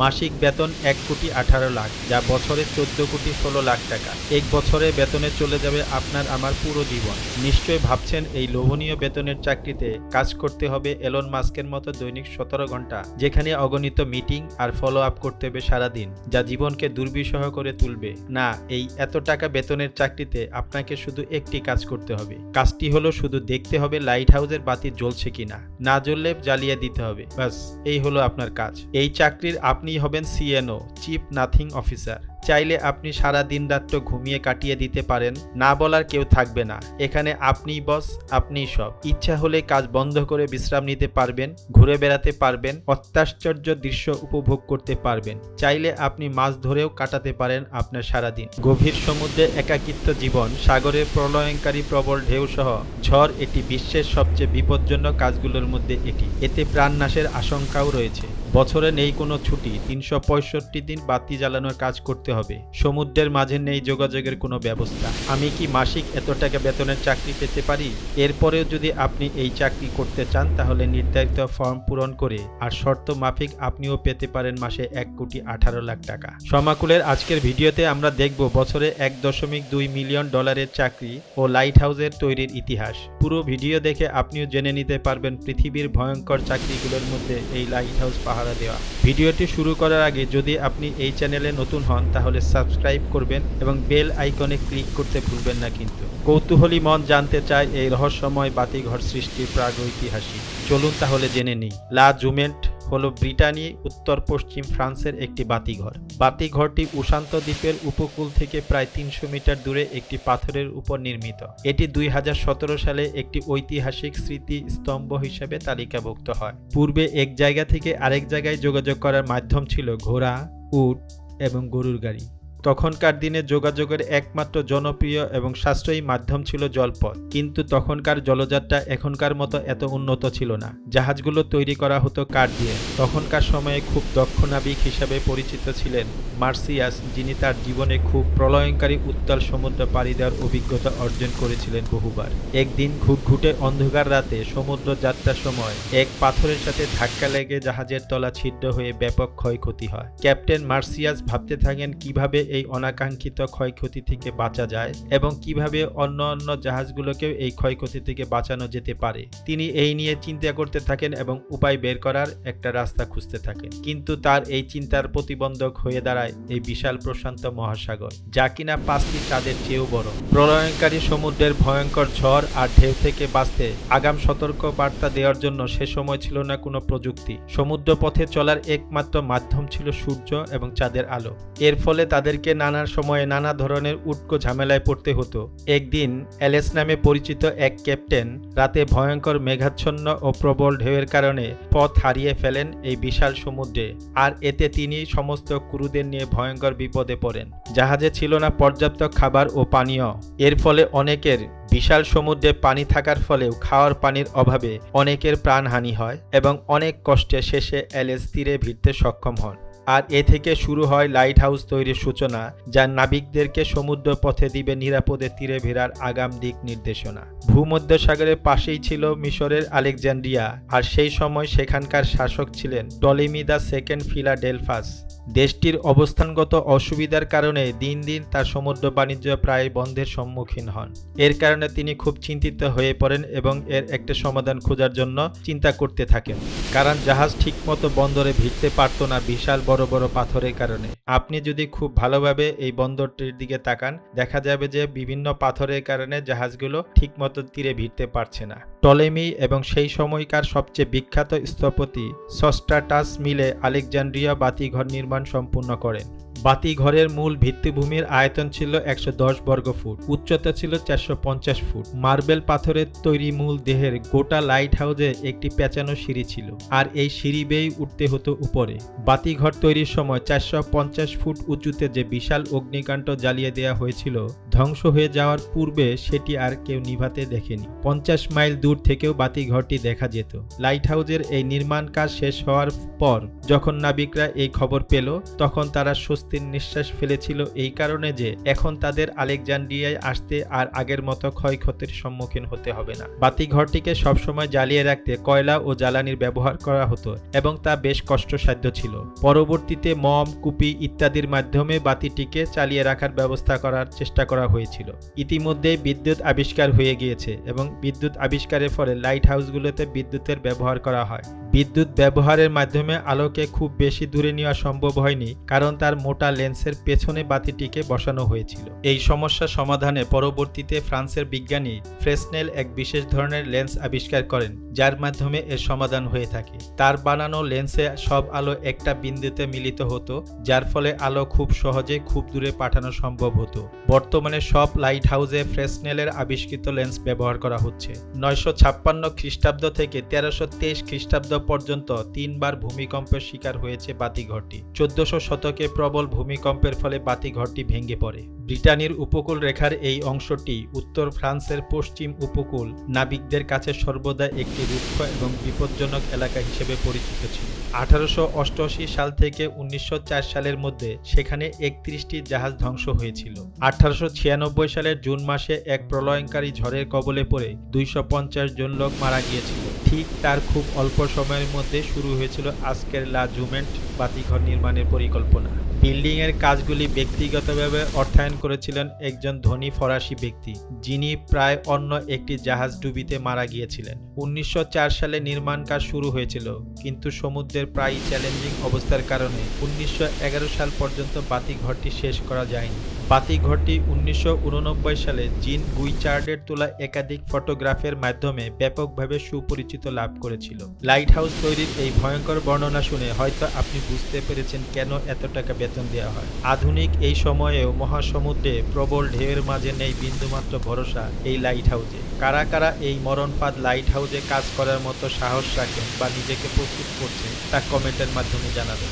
মাসিক বেতন এক কোটি আঠারো লাখ, যা বছরে চোদ্দ কোটি ষোলো লাখ টাকা। এক বছরে বেতনে চলে যাবে আপনার আমার পুরো জীবন। নিশ্চয়ই ভাবছেন এই লোভনীয় বেতনের চাকরিতে কাজ করতে হবে এলন মাস্কের মতো দৈনিক সতেরো ঘণ্টা, যেখানে অগণিত মিটিং আর ফলো আপ করতে হবে সারাদিন, যা জীবনকে দুর্বিষহ করে তুলবে। না, এই এত টাকা বেতনের চাকরিতে আপনাকে শুধু একটি কাজ করতে হবে। কাজটি হলো শুধু দেখতে হবে লাইট হাউসের বাতি জ্বলছে কিনা। না জ্বললে জ্বালিয়ে দিতে হবে। ব্যাস, এই হলো আপনার কাজ। এই চাকরির আপনি হবেন সিএনও চিফ নাথিং অফিসার চাইলে আপনি সারা দিন রাত্র ঘুমিয়ে কাটিয়ে দিতে পারেন। না বলার কেউ থাকবে না। এখানে আপনিই বস, আপনিই সব। ইচ্ছা হলে কাজ বন্ধ করে বিশ্রাম নিতে পারবেন, ঘুরে বেড়াতে পারবেন, অত্যাশ্চর্য দৃশ্য উপভোগ করতে পারবেন। চাইলে আপনি মাছ ধরেও কাটাতে পারেন আপনার সারাদিন গভীর সমুদ্রে একাকিত্ব জীবন সাগরের প্রলয়ঙ্কারী প্রবল ঢেউ সহ, ঝড় এটি বিশ্বের সবচেয়ে বিপজ্জনক কাজগুলোর মধ্যে এটি। এতে প্রাণনাশের আশঙ্কাও রয়েছে। বছরে নেই কোনো ছুটি, তিনশো পঁয়ষট্টি দিন বাতি জ্বালানোর কাজ করতে হবে। সমুদ্রের মাঝে নেই যোগাযোগের কোনো ব্যবস্থা। আমি কি মাসিক এত টাকা বেতনের চাকরি পেতে পারি? এরপরেও যদি আপনি এই চাকরি করতে চান, তাহলে নির্ধারিত ফর্ম পূরণ করে আর শর্ত মাফিক আপনিও পেতে পারেন মাসে এক কোটি আঠারো লাখ টাকা। সমাকুলের আজকের ভিডিওতে আমরা দেখব বছরে এক দশমিক দুই মিলিয়ন ডলারের চাকরি ও লাইট হাউসের তৈরির ইতিহাস। পুরো ভিডিও দেখে আপনিও জেনে নিতে পারবেন পৃথিবীর ভয়ঙ্কর চাকরিগুলোর মধ্যে এই লাইট হাউস পাহারা দেওয়া। ভিডিওটি শুরু করার আগে যদি আপনি এই চ্যানেলে নতুন হন, তাহলে সাবস্ক্রাইব করবেন এবং বেল আইকনে ক্লিক করতে ভুলবেন না কিন্তু। কৌতূহলী মন জানতে চায় এই রহস্যময় বাতিঘর সৃষ্টির প্রাগৈতিহাসিক। চলুন তাহলে জেনে নিই। লা জুমেন্ট হলো ব্রিটানি, উত্তর পশ্চিম ফ্রান্সের একটি বাতিঘর। বাতিঘরটি উশান্ত দ্বীপের উপকূল থেকে প্রায় তিনশো মিটার দূরে একটি পাথরের উপর নির্মিত। এটি দুই হাজার সতেরো সালে একটি ঐতিহাসিক স্মৃতি স্তম্ভ হিসেবে তালিকাভুক্ত হয়। পূর্বে এক জায়গা থেকে আরেক জায়গায় যোগাযোগ করার মাধ্যম ছিল ঘোড়া, উট এবং গরুর গাড়ি। তখনকার দিনে যোগাযোগের একমাত্র জনপ্রিয় এবং সাশ্রয়ী মাধ্যম ছিল জলপথ। কিন্তু তখনকার জলযাত্রা এখনকার মতো এত উন্নত ছিল না। জাহাজগুলো তৈরি করা হতো কাঠ দিয়ে। তখনকার সময়ে খুব দক্ষ নাবিক হিসাবে পরিচিত ছিলেন মার্সিয়াস, যিনি তার জীবনে খুব প্রলয়ঙ্কারী উত্তাল সমুদ্র পাড়ি দেওয়ার অভিজ্ঞতা অর্জন করেছিলেন বহুবার। একদিন ঘুটঘুটে অন্ধকার রাতে সমুদ্র যাত্রার সময় এক পাথরের সাথে ধাক্কা লেগে জাহাজের তলা ছিদ্র হয়ে ব্যাপক ক্ষয়ক্ষতি হয়। ক্যাপ্টেন মার্সিয়াস ভাবতে থাকেন কীভাবে এই অনাকাঙ্ক্ষিত ক্ষয়ক্ষতি থেকে বাঁচা যায় এবং কীভাবে অন্য অন্য জাহাজগুলোকেও এই ক্ষয়ক্ষতি থেকে বাঁচানো যেতে পারে। তিনি এই নিয়ে চিন্তা করতে থাকেন এবং উপায় বের করার একটা রাস্তা খুঁজতে থাকেন। কিন্তু তার এই চিন্তার প্রতিবন্ধক হয়ে দাঁড়ায় এই বিশাল প্রশান্ত মহাসাগর, যা কিনা পাঁচটি চাঁদের চেয়েও বড়। প্রলয়ঙ্কারী সমুদ্রের ভয়ঙ্কর ঝড় আর ঢেউ থেকে বাঁচতে আগাম সতর্ক বার্তা দেওয়ার জন্য সে সময় ছিল না কোনো প্রযুক্তি। সমুদ্র পথে চলার একমাত্র মাধ্যম ছিল সূর্য এবং চাঁদের আলো। এর ফলে তাদেরকে নানা সময়ে নানা ধরনের উটকো ঝামেলায় পড়তে হতো। একদিন অ্যালেস নামে পরিচিত এক ক্যাপ্টেন রাতে ভয়ঙ্কর মেঘাচ্ছন্ন ও প্রবল ঢেউয়ের কারণে পথ হারিয়ে ফেলেন এই বিশাল সমুদ্রে। আর এতে তিনি সমস্ত ক্রুদের নিয়ে ভয়ঙ্কর বিপদে পড়েন। জাহাজে ছিল না পর্যাপ্ত খাবার ও পানীয়। এর ফলে অনেকের বিশাল সমুদ্রে পানি থাকার ফলেও খাওয়ার পানির অভাবে অনেকের প্রাণহানি হয় এবং অনেক কষ্টে শেষে অ্যালেস তীরে ভিড়তে সক্ষম হন। আর এ থেকে শুরু হয় লাইট হাউস তৈরির সূচনা, যা নাবিকদেরকে সমুদ্র পথে দিবে নিরাপদে তীরে ভেড়ার আগাম দিক নির্দেশনা। ভূমধ্যসাগরের পাশেই ছিল মিশরের আলেকজান্ড্রিয়া আর সেই সময় সেখানকার শাসক ছিলেন টলিমিদা দ্য সেকেন্ড ফিলাডেলফাস। দেশটির অবস্থানগত অসুবিধার কারণে দিন দিন তার সমুদ্র বাণিজ্য প্রায় বন্ধের সম্মুখীন হন। এর কারণে তিনি খুব চিন্তিত হয়ে পড়েন এবং এর একটা সমাধান খোঁজার জন্য চিন্তা করতে থাকেন। কারণ জাহাজ ঠিকমতো বন্দরে ভিড়তে পারত না বিশাল বড় বড় পাথরের কারণে। আপনি যদি খুব ভালোভাবে এই বন্দরটির দিকে তাকান, দেখা যাবে যে বিভিন্ন পাথরের কারণে জাহাজগুলো ঠিকমতো তীরে ভিড়তে পারছে না। টলেমি এবং সেই সময়কার সবচেয়ে বিখ্যাত স্থপতি সস্টাটাস মিলে আলেকজান্ড্রিয়া বাতিঘর নির্মাণ সম্পূর্ণ করেন। বাতিঘরের মূল ভিত্তিভূমির আয়তন ছিল একশো দশ বর্গ ফুট, উচ্চতা ছিল চারশো পঞ্চাশ ফুট। মার্বেল পাথরের তৈরি মূল দেহের গোটা লাইট হাউসে একটি পেঁচানো সিঁড়ি ছিল, আর এই সিঁড়ি বেয়ে উঠতে হতো উপরে। বাতিঘর তৈরির সময় চারশো পঞ্চাশ ফুট উঁচুতে যে বিশাল অগ্নিকাণ্ড জ্বালিয়ে দেওয়া হয়েছিল, ধ্বংস হয়ে যাওয়ার পূর্বে সেটি আর কেউ নিভাতে দেখেনি। পঞ্চাশ মাইল দূর থেকেও বাতিঘরটি দেখা যেত। লাইট হাউসের এই নির্মাণ কাজ শেষ হওয়ার পর যখন নাবিকরা এই খবর পেল, তখন তারা স্বস্তি স্বস্তির নিঃশ্বাস ফেলেছিল এই কারণে যে এখন তাদের আলেকজান্ড্রিয়ায় আসতে আর আগের মতো ক্ষয়ক্ষতির সম্মুখীন হতে হবে না। বাতিঘরটিকে সবসময় জ্বালিয়ে রাখতে কয়লা ও জ্বালানির ব্যবহার করা হতো এবং তা বেশ কষ্টসাধ্য ছিল। পরবর্তীতে মম, কুপি ইত্যাদির মাধ্যমে বাতিটিকে চালিয়ে রাখার ব্যবস্থা করার চেষ্টা করা হয়েছিল। ইতিমধ্যে বিদ্যুৎ আবিষ্কার হয়ে গিয়েছে এবং বিদ্যুৎ আবিষ্কারের ফলে লাইট হাউসগুলোতে বিদ্যুতের ব্যবহার করা হয়। বিদ্যুৎ ব্যবহারের মাধ্যমে আলোকে খুব বেশি দূরে নেওয়া সম্ভব হয়নি, কারণ তার মোটা লেন্সের পেছনে বাতিটিকে বসানো হয়েছিল। এই সমস্যা সমাধানে পরবর্তীতে ফ্রান্সের বিজ্ঞানী ফ্রেসনেল এক বিশেষ ধরনের লেন্স আবিষ্কার করেন, যার মাধ্যমে এর সমাধান হয়ে থাকে। তার বানানো লেন্সে সব আলো একটা বিন্দুতে মিলিত হতো, যার ফলে আলো খুব সহজে খুব দূরে পাঠানো সম্ভব হতো। বর্তমানে সব লাইট হাউসে ফ্রেসনেলের আবিষ্কৃত লেন্স ব্যবহার করা হচ্ছে। নয়শো ছাপ্পান্ন খ্রিস্টাব্দ থেকে তেরোশো তেইশ খ্রিস্টাব্দ পর্যন্ত তিনবার ভূমিকম্পের শিকার হয়েছে বাতিঘরটি। চোদ্দশো শতকে প্রবল ভূমিকম্পের ফলে বাতিঘরটি ভেঙে পড়ে। ব্রিটানির উপকূল রেখার এই অংশটি উত্তর ফ্রান্সের পশ্চিম উপকূল নাবিকদের কাছে সর্বদা একটি রুক্ষ এবং বিপজ্জনক এলাকা হিসেবে পরিচিত ছিল। আঠারোশো অষ্টআশি সাল থেকে উনিশশো চার সালের মধ্যে সেখানে একত্রিশটি জাহাজ ধ্বংস হয়েছিল। আঠারোশো ছিয়ানব্বই সালের জুন মাসে এক প্রলয়ঙ্কারী ঝড়ের কবলে পড়ে দুইশো পঞ্চাশ জন লোক মারা গিয়েছিল। ঠিক তার খুব অল্প সময়ের মধ্যে শুরু হয়েছিল আজকের লা জুমেন্ট বাতিঘর নির্মাণের পরিকল্পনা। বিল্ডিং এর কাজগুলি ব্যক্তিগতভাবে অর্থায়ন করেছিলেন একজন ধনী ফরাসি ব্যক্তি, যিনি প্রায় অন্য একটি জাহাজ ডুবিতে মারা গিয়েছিলেন। উনিশশো চার সালে নির্মাণ কাজ শুরু হয়েছিল, কিন্তু সমুদ্রের প্রায় চ্যালেঞ্জিং অবস্থার কারণে উনিশশো এগারো সাল পর্যন্ত বাতি ঘরটি শেষ করা যায়নি। বাতিঘরটি উনিশশো উননব্বই সালে জিন গুইচার্ডের তোলা একাধিক ফটোগ্রাফের মাধ্যমে ব্যাপকভাবে সুপরিচিত লাভ করেছিল। লাইট হাউস তৈরির এই ভয়ঙ্কর বর্ণনা শুনে হয়তো আপনি বুঝতে পেরেছেন কেন এত টাকা বেতন দেওয়া হয়। আধুনিক এই সময়েও মহাসমুদ্রে প্রবল ঢেউয়ের মাঝে নেই বিন্দুমাত্র ভরসা এই লাইট হাউসে কারা কারা এই মরণপাত লাইট হাউসে কাজ করার মতো সাহস রাখেন বা নিজেকে প্রস্তুত করছেন তা কমেন্টের মাধ্যমে জানাবেন।